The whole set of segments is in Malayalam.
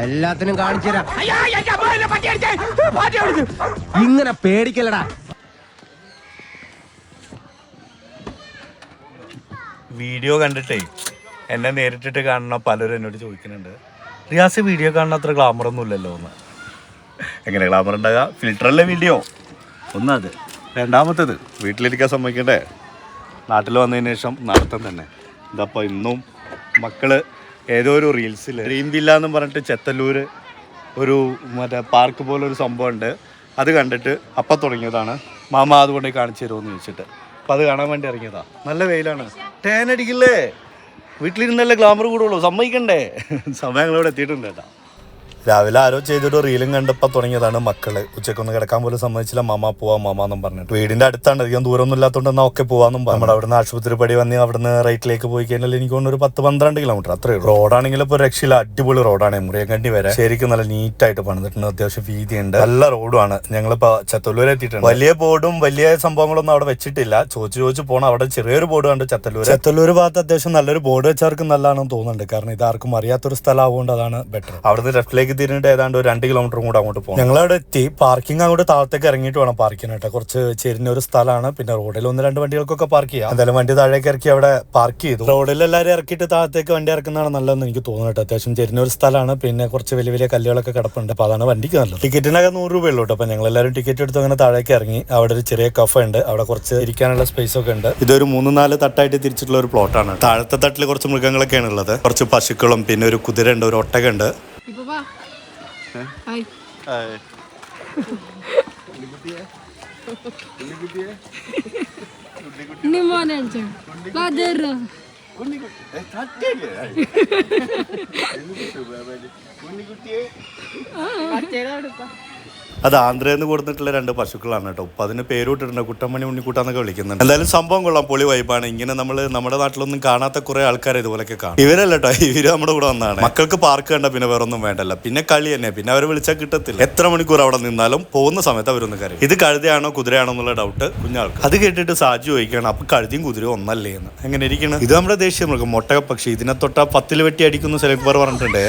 എല്ലാത്തിനും കാണിച്ചു തരാം. ഇങ്ങനെ പേടിക്കലടാ വീഡിയോ കണ്ടിട്ടേ എന്നെ നേരിട്ടിട്ട് കാണുന്ന പലരും എന്നോട് ചോദിക്കുന്നുണ്ട്. റിയാസ് വീഡിയോ കാണുന്ന അത്ര ഗ്ലാമർ ഒന്നും ഇല്ലല്ലോ എന്ന്. എങ്ങനെ ഗ്ലാമർ ഉണ്ടാകുക ഫിൽറ്ററല്ലേ വീഡിയോ ഒന്നത്. രണ്ടാമത്തേത് വീട്ടിലിരിക്കാൻ സമ്മതിക്കണ്ടേ? നാട്ടിൽ വന്നതിന് ശേഷം നടത്തം തന്നെ. ഇതപ്പോൾ ഇന്നും മക്കൾ ഏതോ ഒരു റീൽസിൽ ഡ്രീം വില്ല എന്ന് പറഞ്ഞിട്ട് ചെത്തല്ലൂർ ഒരു മറ്റേ പാർക്ക് പോലെ ഒരു സംഭവം ഉണ്ട് അത് കണ്ടിട്ട് അപ്പം തുടങ്ങിയതാണ്. മാമ അതുകൊണ്ട് കാണിച്ചു തരുമോ ചോദിച്ചിട്ട്. അപ്പം അത് കാണാൻ വേണ്ടി ഇറങ്ങിയതാ. നല്ല വെയിലാണ്. ടേൻ അടിക്കില്ലേ? വീട്ടിലിരുന്നല്ലേ ഗ്ലാമർ കൂടുള്ളൂ. സമ്മതിക്കണ്ടേ? സമയങ്ങളോട് എത്തിയിട്ടുണ്ട് കേട്ടോ. രാവിലെ ആരോ ചെയ്തൊരു റീലും കണ്ടപ്പോൾ തുടങ്ങിയതാണ് മക്കൾ. ഉച്ചക്കൊന്ന് കിടക്കാൻ പോലും സമ്മതിച്ചില്ല. മാമ പോവാ മാമ എന്നും പറഞ്ഞിട്ട്. വീടിന്റെ അടുത്താണ്. അധികം ദൂരമൊന്നും ഇല്ലാത്തതുകൊണ്ട് എന്നാ ഒക്കെ പോവാന്നും പറഞ്ഞു. നമ്മുടെ അവിടുന്ന് ആശുപത്രി പടി വന്ന് അവിടുന്ന് റൈറ്റിലേക്ക് പോയി കഴിഞ്ഞാൽ എനിക്ക് തോന്നുന്നു ഒരു പത്ത് പന്ത്രണ്ട് കിലോമീറ്റർ. അത്രേ ഉള്ളൂ. റോഡാണെങ്കിൽ ഇപ്പോൾ രക്ഷയില്ല. അടിപൊളി റോഡാണ്. മുറിയങ്കണ്ടി വരെ. ശരിക്കും നല്ല നീറ്റായിട്ട് പണിതിട്ടുണ്ട്. അത്യാവശ്യം വീതിയുണ്ട്. നല്ല റോഡുമാണ്. ഞങ്ങളിപ്പോ ചത്തല്ലൂർ എത്തിയിട്ടുണ്ട്. വലിയ ബോർഡും വലിയ സംഭവങ്ങളൊന്നും അവിടെ വെച്ചിട്ടില്ല. ചോദിച്ചു ചോദിച്ചു പോണം. അവിടെ ചെറിയൊരു ബോർഡ് കണ്ട് ചത്തല്ലൂർ ചത്തല്ലൂർ ഭാഗത്ത് അത്യാവശ്യം നല്ലൊരു ബോർഡ് വെച്ചവർക്ക് നല്ലതാണെന്ന് തോന്നുന്നുണ്ട്. കാരണം ഇത് ആർക്കും അറിയാത്തൊരു സ്ഥലമാവുകൊണ്ട് അതാണ് ബെറ്റർ അവിടുന്ന് ലെഫ്റ്റിലേക്ക് തിരിഞ്ഞിട്ട് ഏതാണ്ട് ഒരു രണ്ട് കിലോമീറ്റർ കൂടെ അങ്ങോട്ട് പോകും ഞങ്ങൾ അവിടെ എത്തി. പാർക്കിംഗ് അങ്ങോട്ട് താഴത്തേക്ക് ഇറങ്ങിയിട്ട് വേണം പാർക്ക് കേട്ടോ കുറച്ച് ചെരിഞ്ഞ ഒരു സ്ഥലമാണ്. പിന്നെ റോഡിൽ ഒന്ന് രണ്ട് വണ്ടികൾക്കൊക്കെ പാർക്ക് ചെയ്യാം. എന്തായാലും വണ്ടി താഴേക്ക് ഇറക്കി അവിടെ പാർക്ക് ചെയ്തു. റോഡിൽ എല്ലാവരും ഇറക്കിയിട്ട് താഴത്തേക്ക് വണ്ടി ഇറക്കുന്നതാണ് നല്ലതെന്ന് എനിക്ക് തോന്നുന്നു കേട്ടോ. അത്യാവശ്യം ചെരിഞ്ഞ ഒരു സ്ഥലമാണ്. പിന്നെ കുറച്ച് വലിയ വലിയ കല്ലുകളൊക്കെ കിടപ്പുണ്ട്. അപ്പോൾ അതാണ് വണ്ടിക്ക് നല്ലത്. ടിക്കറ്റിനൊക്കെ നൂറ് രൂപയുള്ളൂ കേട്ടോ. അപ്പം ഞങ്ങൾ എല്ലാവരും ടിക്കറ്റ് എടുത്ത് അങ്ങനെ താഴേക്ക് ഇറങ്ങി. അവിടെ ഒരു ചെറിയ കഫ ഉണ്ട്. അവിടെ കുറച്ച് ഇരിക്കാനുള്ള സ്പേസ് ഒക്കെ ഉണ്ട്. ഇതൊരു മൂന്ന് നാല് തട്ടായിട്ട് തിരിച്ചിട്ടുള്ള ഒരു പ്ലോട്ടാണ് താഴത്തെ തട്ടിൽ കുറച്ച് മൃഗങ്ങളൊക്കെയാണ് ഉള്ളത്. കുറച്ച് പശുക്കളും പിന്നെ ഒരു കുതിര ഉണ്ട് ഒരു ഒട്ടകുണ്ട് ഇപ്പൊ വാ ഹായ് ഇനി മോനെ അടിച്ചോ വാ അത് ആന്ധ്രയിൽ നിന്ന് കൊടുത്തിട്ടുള്ള രണ്ട് പശുക്കളാണ് കേട്ടോ. അപ്പൊ അതിന് പേരൂട്ടിട്ടുണ്ട്. കുട്ടമ്മണി ഉണ്ണിക്കുട്ടാന്നൊക്കെ വിളിക്കുന്നുണ്ട്. എന്തായാലും സംഭവം കൊള്ളാം. പൊളി വൈബാണ്. ഇങ്ങനെ നമ്മൾ നമ്മുടെ നാട്ടിലൊന്നും കാണാത്ത കുറേ ആൾക്കാർ ഇതുപോലൊക്കെ കാണും. ഇവരല്ല കേട്ടോ. ഇവർ നമ്മുടെ കൂടെ വന്നാണ്. മക്കൾക്ക് പാർക്ക് കണ്ട പിന്നെ വേറെ ഒന്നും വേണ്ടല്ല. പിന്നെ കളി തന്നെ. പിന്നെ അവരെ വിളിച്ചാൽ കിട്ടത്തില്ല. എത്ര മണിക്കൂർ അവിടെ നിന്നാലും പോകുന്ന സമയത്ത് അവരൊന്ന് കരയും. ഇത് കഴുതയാണോ കുതിരയാണോ എന്നുള്ള ഡൗട്ട് കുഞ്ഞാൾക്ക്. അത് കേട്ടിട്ട് സാജു ചോദിക്കുകയാണ് അപ്പൊ കഴുതിയും കുതിരയും ഒന്നല്ലേ എന്ന്? എങ്ങനെ ഇരിക്കണം? ഇത് നമ്മുടെ ദേശീയ മൃഗം. മൊട്ടക പക്ഷി. ഇതിനെ തൊട്ടാ പത്തിൽ വെട്ടി അടിക്കുന്ന സെലക്ട് പറഞ്ഞിട്ടുണ്ടേ.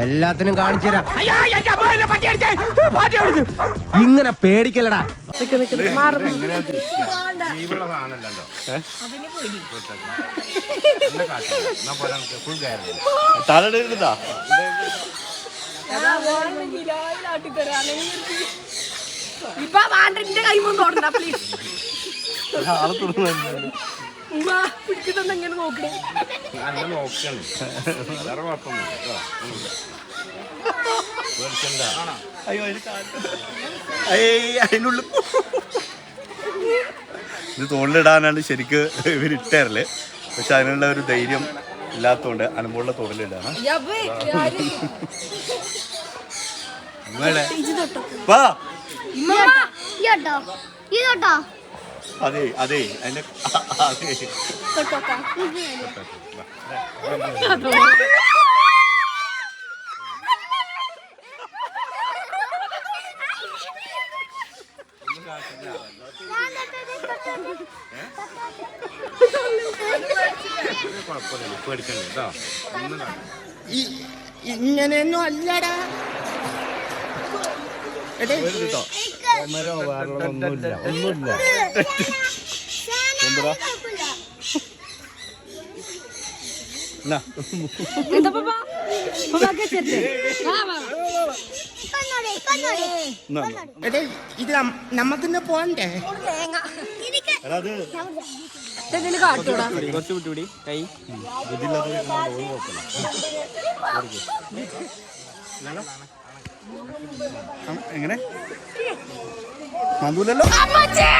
എല്ലാത്തിനും കാണിച്ചു തരാം ഇങ്ങനെ പേടിക്കലടാ തലയിടാ ഇപ്പൊ വാണ്ടന്റെ കൈ മുൻ തൊടണ്ട പ്ലീസ് എങ്ങനെ നോക്കണേ അയ്യോ അതിന് ഏയ് അതിനുള്ളിൽ ഇത് തോളിലിടാനാണ് ശരിക്ക് ഇവർ ഇട്ടേരൽ. പക്ഷെ അതിനുള്ള ഒരു ധൈര്യം ഇല്ലാത്തതുകൊണ്ട് അനുഭവമുള്ള തോളിലിടാണ് വാ. ഇതോട്ടോ അതെ അതെ. അതിന്റെ അതെ. ഇങ്ങനെയൊന്നും അല്ലടാ. പപ്പാക്ക് വേറെ വാ വാ കണ്ണോടെ കണ്ണോടെ എടേ ഇത് പോണ്ടേ അത് എന്തെങ്കിലും കാട്ടൂടാ എങ്ങനെ? മന്ദൂലല്ലോ അമ്മച്ചേ!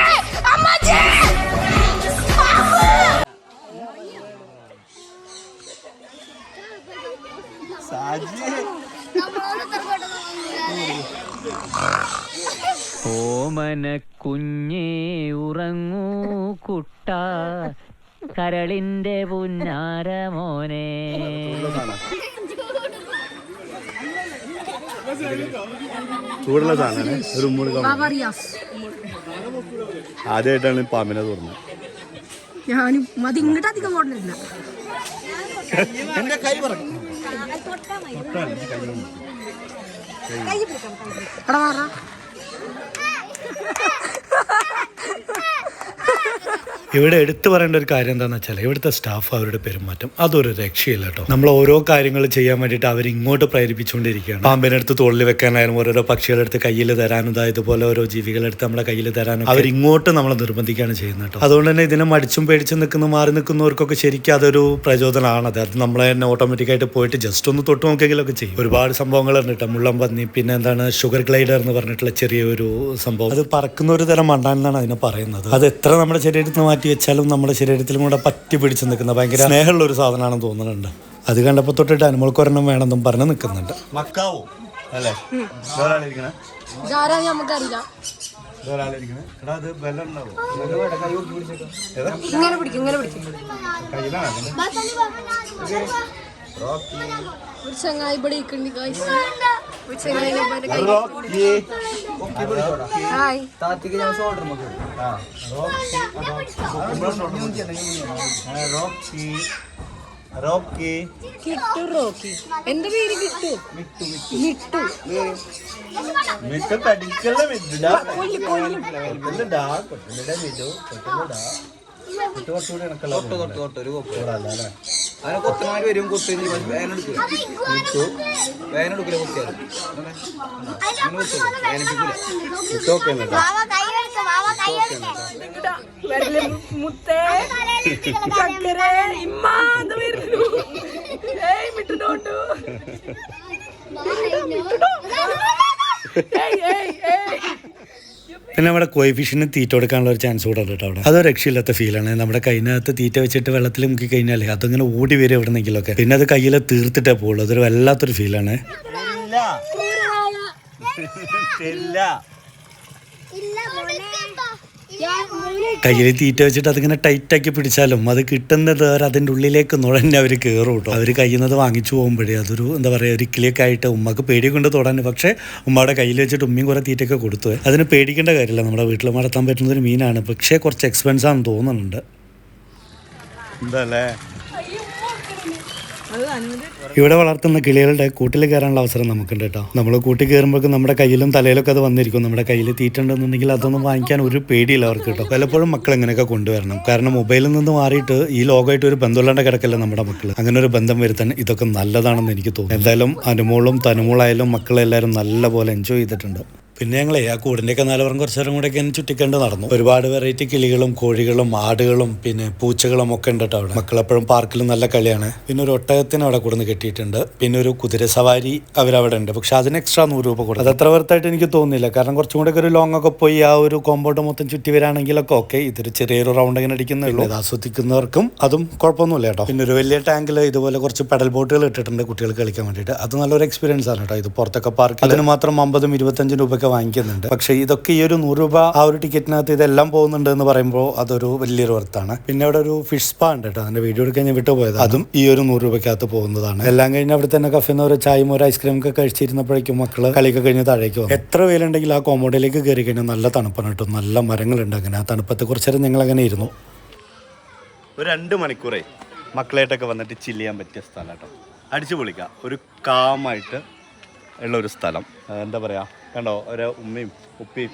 ഓമന കുഞ്ഞേ ഉറങ്ങൂ കുട്ട. കരളിന്റെ പുന്നാര മോനെ. ചൂടുള്ള സാധനമാണ് ഒരു ഉമ്മൂടി ആദ്യമായിട്ടാണ് പാമ്പിനെ തുറന്നത് ഞാനും അത് ഇങ്ങോട്ട് അധികം ഓടുന്നില്ല എന്റെ കൈ പറഞ്ഞു എടാ ഇവിടെ എടുത്തു പറയേണ്ട ഒരു കാര്യം എന്താണെന്ന് വെച്ചാൽ ഇവിടുത്തെ സ്റ്റാഫ് അവരുടെ പെരുമാറ്റം അതൊരു രക്ഷയില്ല കേട്ടോ. നമ്മൾ ഓരോ കാര്യങ്ങൾ ചെയ്യാൻ വേണ്ടിയിട്ട് അവർ ഇങ്ങോട്ട് പ്രേരിപ്പിച്ചുകൊണ്ടിരിക്കുകയാണ്. പാമ്പിനടുത്ത് തോളിൽ വെക്കാനായാലും ഓരോരോ പക്ഷികളെടുത്ത് കയ്യിൽ തരാനും ഇതാ ഇതുപോലെ ഓരോ ജീവികളെടുത്ത് നമ്മുടെ കയ്യിൽ തരാനും അവർ ഇങ്ങോട്ട് നമ്മളെ നിർബന്ധിക്കുകയാണ് ചെയ്യുന്നത് കേട്ടോ. അതുകൊണ്ട് തന്നെ ഇതിനെ മടിച്ചും പേടിച്ചും നിൽക്കുന്ന മാറി നിൽക്കുന്നവർക്കൊക്കെ ശരിക്കും അതൊരു പ്രചോദനമാണത് അത് നമ്മളെ തന്നെ ഓട്ടോമാറ്റിക്കായിട്ട് പോയിട്ട് ജസ്റ്റ് ഒന്ന് തൊട്ട് നോക്കിയെങ്കിലൊക്കെ ചെയ്യും. ഒരുപാട് സംഭവങ്ങളുണ്ട് കേട്ടോ മുള്ളം പന്നി പിന്നെ എന്താണ് ഷുഗർ ഗ്ലൈഡർ എന്ന് പറഞ്ഞിട്ടുള്ള ചെറിയൊരു സംഭവം. അത് പറക്കുന്ന ഒരു തരം മണ്ടാൻ എന്നാണ് അതിനെ പറയുന്നത്. അത് എത്ര നമ്മുടെ ശരീരത്തിൽ നിന്ന് മാറ്റി വെച്ചാലും നമ്മുടെ ശരീരത്തിലും കൂടെ പറ്റി പിടിച്ച് നിൽക്കുന്ന ഭയങ്കര സ്നേഹമുള്ള ഒരു സാധനമാണെന്ന് തോന്നുന്നുണ്ട്. അത് കണ്ടപ്പോൾ തൊട്ടിട്ട് അനുമോൾക്ക് ഒരെണ്ണം വേണമെന്നും പറഞ്ഞ് നിൽക്കുന്നുണ്ട്. മക്കാവോ? അല്ലേ? നമുക്കറിയില്ല ഇങ്ങനെ പിടിക്കും ഇങ്ങനെ പിടിക്കും. ഒരു ചങ്ങായി ഇവിടെ ഇരിക്കുന്നുണ്ട്. ഒരു ചങ്ങായി ഇവന്റെ റോക്കി റോക്കി കിട്ടു റോക്കി എന്റെ പേര് കിട്ടു മിട്ടു അതിനെ കൊത്തമാര് വരും ഒരു വേനെടുക്കില്ല വേനെടുക്കില്ല കൊത്തിയാലും വാവ വരും കൊത്തി വാവ കൈ എടുക്ക മുത്തേ. ചക്കര ഇമ്മ എന്ന് വരുന്നു ഏയ് മിട്ടുണ്ടോണ്ടു? ഏയ് ഏയ് ഏയ്. പിന്നെ നമ്മുടെ കോയിഫിഷിന് തീറ്റ കൊടുക്കാനുള്ള ഒരു ചാൻസ് കൂടെ ഉണ്ട് കേട്ടോ അവിടെ അതൊരു രക്ഷയില്ലാത്ത ഫീലാണ് നമ്മുടെ കൈനകത്ത് തീറ്റ വെച്ചിട്ട് വെള്ളത്തിൽ മുക്കി കഴിഞ്ഞാൽ അതങ്ങനെ ഓടി വരും എവിടെന്നെങ്കിലൊക്കെ പിന്നെ അത് കയ്യിൽ തീർത്തിട്ടേ പോകുള്ളൂ അതൊരു വല്ലാത്തൊരു ഫീലാണ് ഇല്ല മോനെ കയ്യിൽ തീറ്റ വെച്ചിട്ട് അതിങ്ങനെ ടൈറ്റാക്കി പിടിച്ചാലും അത് കിട്ടുന്നത് അവർ അതിന്റെ ഉള്ളിലേക്ക് നുഴഞ്ഞ് അവർ കയറും കേട്ടോ. അവർ കയ്യുന്നത് വാങ്ങിച്ചു പോകുമ്പോഴേ അതൊരു എന്താ പറയുക ഒരു കിളിയൊക്കെ ആയിട്ട് ഉമ്മക്ക് പേടി കൊണ്ട് തൊടാൻ പക്ഷേ ഉമ്മയുടെ കയ്യിൽ വെച്ചിട്ട് ഉമ്മയും കുറേ തീറ്റയൊക്കെ കൊടുത്തു. അതിന് പേടിക്കേണ്ട കാര്യമില്ല. നമ്മുടെ വീട്ടിൽ വളർത്താൻ പറ്റുന്ന ഒരു മീനാണ്. പക്ഷേ കുറച്ച് എക്സ്പെൻസ് ആണെന്ന് തോന്നുന്നുണ്ട്. എന്താ ഇവിടെ വളർത്തുന്ന കിളികളുടെ കൂട്ടിൽ കയറാനുള്ള അവസരം നമുക്കുണ്ട് കേട്ടോ. നമ്മൾ കൂട്ടിൽ കയറുമ്പോഴേക്കും നമ്മുടെ കയ്യിലും തലയിലൊക്കെ അത് വന്നിരിക്കും. നമ്മുടെ കയ്യിൽ തീറ്റുണ്ടെന്നുണ്ടെങ്കിൽ അതൊന്നും വാങ്ങിക്കാൻ ഒരു പേടിയില്ല അവർക്ക് കേട്ടോ. പലപ്പോഴും മക്കൾ എങ്ങനെയൊക്കെ കൊണ്ടുവരണം. കാരണം മൊബൈലിൽ നിന്ന് മാറിയിട്ട് ഈ ലോകമായിട്ട് ഒരു ബന്ധമില്ലാണ്ട് കിടക്കല്ല നമ്മുടെ മക്കൾ അങ്ങനെ ഒരു ബന്ധം വരുത്താൻ ഇതൊക്കെ നല്ലതാണെന്ന് എനിക്ക് തോന്നുന്നു. എന്തായാലും അനുമോളും തനുമോളായാലും മക്കളെല്ലാവരും നല്ലപോലെ എൻജോയ് ചെയ്തിട്ടുണ്ട്. പിന്നെ ഞങ്ങളെ ആ കൂടിന്റെയൊക്കെ നിലവറം കുറച്ച് നേരം കൂടെ ഒക്കെ ചുറ്റിക്കണ്ട് നടന്നു. ഒരുപാട് വെറൈറ്റി കിളികളും കോഴികളും ആടുകളും പിന്നെ പൂച്ചകളും ഒക്കെ ഉണ്ട് അവിടെ. മക്കളെപ്പോഴും പാർക്കിൽ നല്ല കളിയാണ്. പിന്നെ ഒരു ഒട്ടകത്തിന് അവിടെ കൂടുന്ന് കെട്ടിയിട്ടുണ്ട്. പിന്നെ ഒരു കുതിര സവാരി അവരവിടെ ഉണ്ട്. പക്ഷെ അതിന് എക്സ്ട്രാ നൂറ് രൂപ കൊടുക്കും. അത് അത്ര വർത്തായിട്ട് എനിക്ക് തോന്നുന്നില്ല. കാരണം കുറച്ചും കൂടെ ഒരു ലോങ് ഒക്കെ പോയി ആ ഒരു കോമ്പൗണ്ട് മൊത്തം ചുറ്റി വരാണെങ്കിലൊക്കെ ഓക്കെ ഇതൊരു ചെറിയൊരു റൗണ്ട് ഇങ്ങനെ അടിക്കുന്നേ ഉള്ളൂ. ആസ്വദിക്കുന്നവർക്കും അതും കുഴപ്പമൊന്നുമില്ല കേട്ടോ. പിന്നെ ഒരു വലിയ ടാങ്കിൽ ഇതുപോലെ കുറച്ച് പെഡൽ ബോട്ടുകൾ ഇട്ടിട്ടുണ്ട് കുട്ടികൾ കളിക്കാൻ വേണ്ടിയിട്ട്. അത് നല്ലൊരു എക്സ്പീരിയൻസ് ആണ് കേട്ടോ. ഇത് പുറത്തൊക്കെ പാർക്ക് അതിന് മാത്രം അമ്പതും ഇരുപത്തഞ്ചും രൂപയൊക്കെ വാങ്ങിക്കുന്നുണ്ട്. പക്ഷേ ഇതൊക്കെ ഈ ഒരു നൂറ് രൂപ ആ ഒരു ടിക്കറ്റിനകത്ത് ഇതെല്ലാം പോകുന്നുണ്ട് എന്ന് പറയുമ്പോൾ അതൊരു വലിയൊരു വർത്താണ്. പിന്നെ അവിടെ ഒരു ഫിഷ് സ്പാ ഉണ്ട് കേട്ടോ. അതിന്റെ വീഡിയോ എടുക്കാൻ ഞാൻ വിട്ടുപോയത് അതും ഈ ഒരു നൂറ് രൂപയ്ക്കകത്ത് പോകുന്നതാണ്. എല്ലാം കഴിഞ്ഞ് അവിടെ തന്നെ കഫേന്ന് ഒരു ചായയും ഒരു ഐസ്ക്രീം ഒക്കെ കഴിച്ചിരുന്നപ്പോഴേക്കും മക്കൾ കളിയൊക്കെ കഴിഞ്ഞ് താഴേക്ക് വന്നു. എത്ര വെയിലുണ്ടെങ്കിൽ ആ കോമോഡിലേക്ക് കയറി കഴിഞ്ഞാൽ നല്ല തണുപ്പാണ് കേട്ടോ. നല്ല മരങ്ങളുണ്ട് അങ്ങനെ. ആ തണുപ്പത്തെ കുറച്ച് നേരം ഞങ്ങൾ അങ്ങനെ ഇരുന്നു. ഒരു രണ്ട് മണിക്കൂറേ മക്കളായിട്ടൊക്കെ വന്നിട്ട് ചില്ല് ചെയ്യാൻ പറ്റിയ സ്ഥലം കേട്ടോ. അടിച്ചു പൊളിക്കാം ഒരു കാമായിട്ട് ഉള്ള ഒരു സ്ഥലം. എന്താ പറയുക കണ്ടോ ഒരു ഉമ്മയും ഉപ്പയും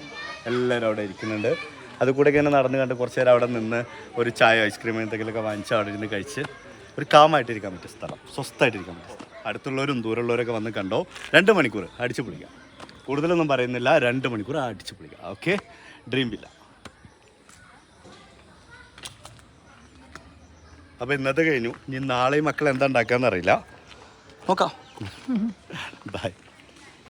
എല്ലാവരും അവിടെ ഇരിക്കുന്നുണ്ട്. അത് കൂടെ ഇങ്ങനെ നടന്ന് കണ്ട് കുറച്ച് നേരം അവിടെ നിന്ന് ഒരു ചായ ഐസ്ക്രീം എന്തെങ്കിലുമൊക്കെ വാങ്ങിച്ച് അവിടെ ഇരുന്ന് കഴിച്ച് ഒരു കാമായിട്ടിരിക്കാൻ പറ്റിയ സ്ഥലം സ്വസ്ഥമായിട്ടിരിക്കാൻ പറ്റിയ സ്ഥലം. അടുത്തുള്ളവരും ദൂരമുള്ളവരൊക്കെ വന്ന് കണ്ടോ രണ്ട് മണിക്കൂർ അടിച്ചു പൊളിക്കാം. കൂടുതലൊന്നും പറയുന്നില്ല രണ്ട് മണിക്കൂർ അടിച്ചു പൊളിക്കാം. ഓക്കെ ഡ്രീം വില്ല അപ്പോൾ ഇന്നത്തെ കഴിഞ്ഞു. ഇനി നാളെ ഈ മക്കൾ എന്താ ഉണ്ടാക്കാന്ന് അറിയില്ല. നോക്കാം. ബൈ